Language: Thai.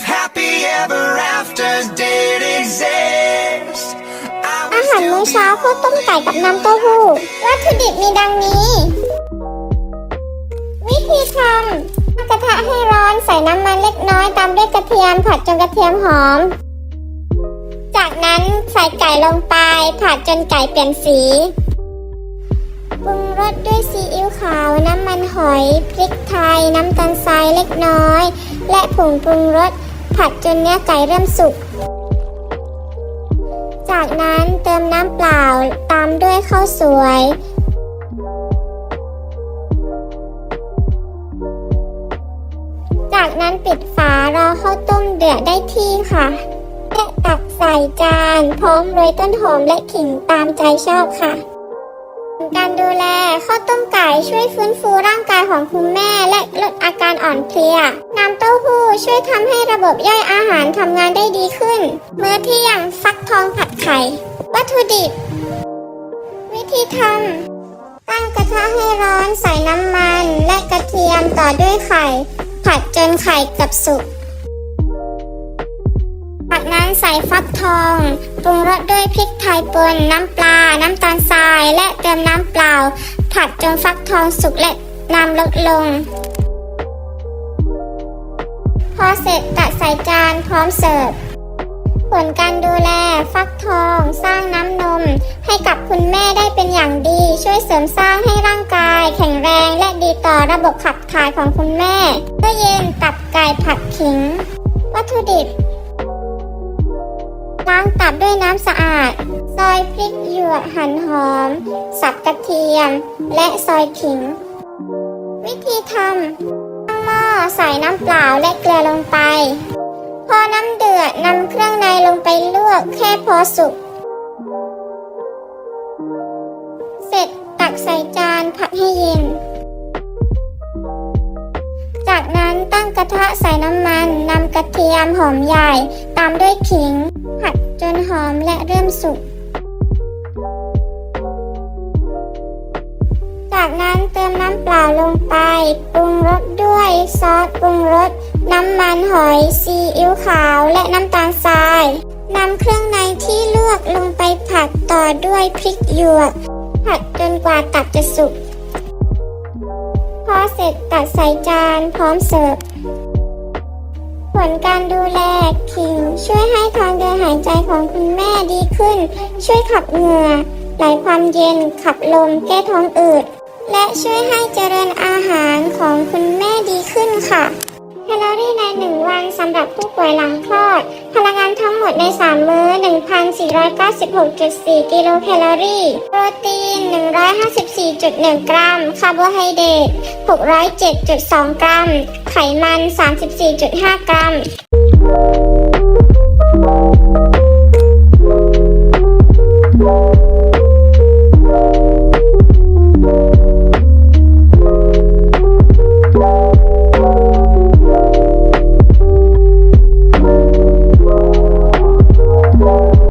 if happy ever afters did exist. I อา would หารมื้อเช้าข้าวต้มไก่กับน้ำเต้าหู้ วัตถุดิบมีดังนี้ วิธีทำตั้งกระทะให้ร้อนใส่น้ำมันเล็กน้อยตามด้วยกระเทียมผัดจนกระเทียมหอม จากนั้นใส่ไก่ลงไปผัดจนไก่เปลี่ยนสีปรุงรสด้วยซีอิ๊วขาว น้ำมันหอย พริกไทย น้ำตาลทรายเล็กน้อย และผงปรุงรส ผัดจนเนื้อไก่เริ่มสุก จากนั้นเติมน้ำเปล่าตามด้วยข้าวสวย จากนั้นปิดฝารอข้าวต้มเดือดได้ที่ค่ะและตักใส่จาน พร้อมโรยต้นหอมและขิงตามใจชอบค่ะ การดูแลข้าวต้มไก่ช่วยฟื้นฟูร่างกายของคุณแม่และลดอาการอ่อนเพลีย น้ำเต้าหู้ช่วยทำให้ระบบย่อยอาหารทำงานได้ดีขึ้น มื้อเที่ยงฟักทองผัดไข่ วัตถุดิบ วิธีทำ ตั้งกระทะให้ร้อนใส่น้ำมันและกระเทียมต่อด้วยไข่ ผัดจนไข่กับสุก จากนั้นใส่ฟักทองปรุงรสด้วยพริกไทยป่นน้ำปลา น้ำตาลทราย และเติมน้ำเปล่า ผัดจนฟักทองสุกและน้ำลดลง พอเสร็จตักใส่จานพร้อมเสิร์ฟผลการดูแลฟักทองสร้างน้ำนม ให้กับคุณแม่ได้เป็นอย่างดี ช่วยเสริมสร้างให้ร่างกาย แข็งแรงและดีต่อระบบขับถ่ายของคุณแม่เมื่อเย็นตับไก่ผัดขิง วัตถุดิบ ล้างตับด้วยน้ำสะอาด ซอยพริกหยวกหั่นหอม สับกระเทียม และซอยขิง วิธีทำตั้งหม้อใส่น้ำเปล่าและเกลือลงไป พอน้ำเดือดนำเครื่องในลงไปลวกแค่พอสุก เสร็จตักใส่จานผัดให้เย็น จากนั้นตั้งกระทะใส่น้ำมันนำกระเทียมหอมใหญ่ตามด้วยขิง ผัดจนหอมและเริ่มสุก จากนั้นเติมน้ำเปล่าลงไป ปรุงรสด้วยซอสปรุงรส น้ำมันหอยซีอิ๊วขาวและน้ำตาลทรายนำเครื่องในที่ลวกลงไปผัดต่อด้วยพริกหยวก ผัดจนกว่าตับจะสุก พอเสร็จตัดใส่จานพร้อมเสิร์ฟผลการดูแลขิงช่วยให้ หายใจของคุณแม่ดีขึ้น ช่วยขับเหงื่อไหลความเย็นขับลมแก้ท้องอืด และช่วยให้เจริญอาหารของคุณแม่ดีขึ้นค่ะแคลอรี่ใน 1 วันสำหรับผู้ป่วยหลังคลอด พลังงานทั้งหมดใน 3 มื้อ 1,496.4 กิโลแคลอรี่ โปรตีน 154.1 กรัม คาร์โบไฮเดรต 607.2 กรัม ไขมัน 34.5 กรัม you.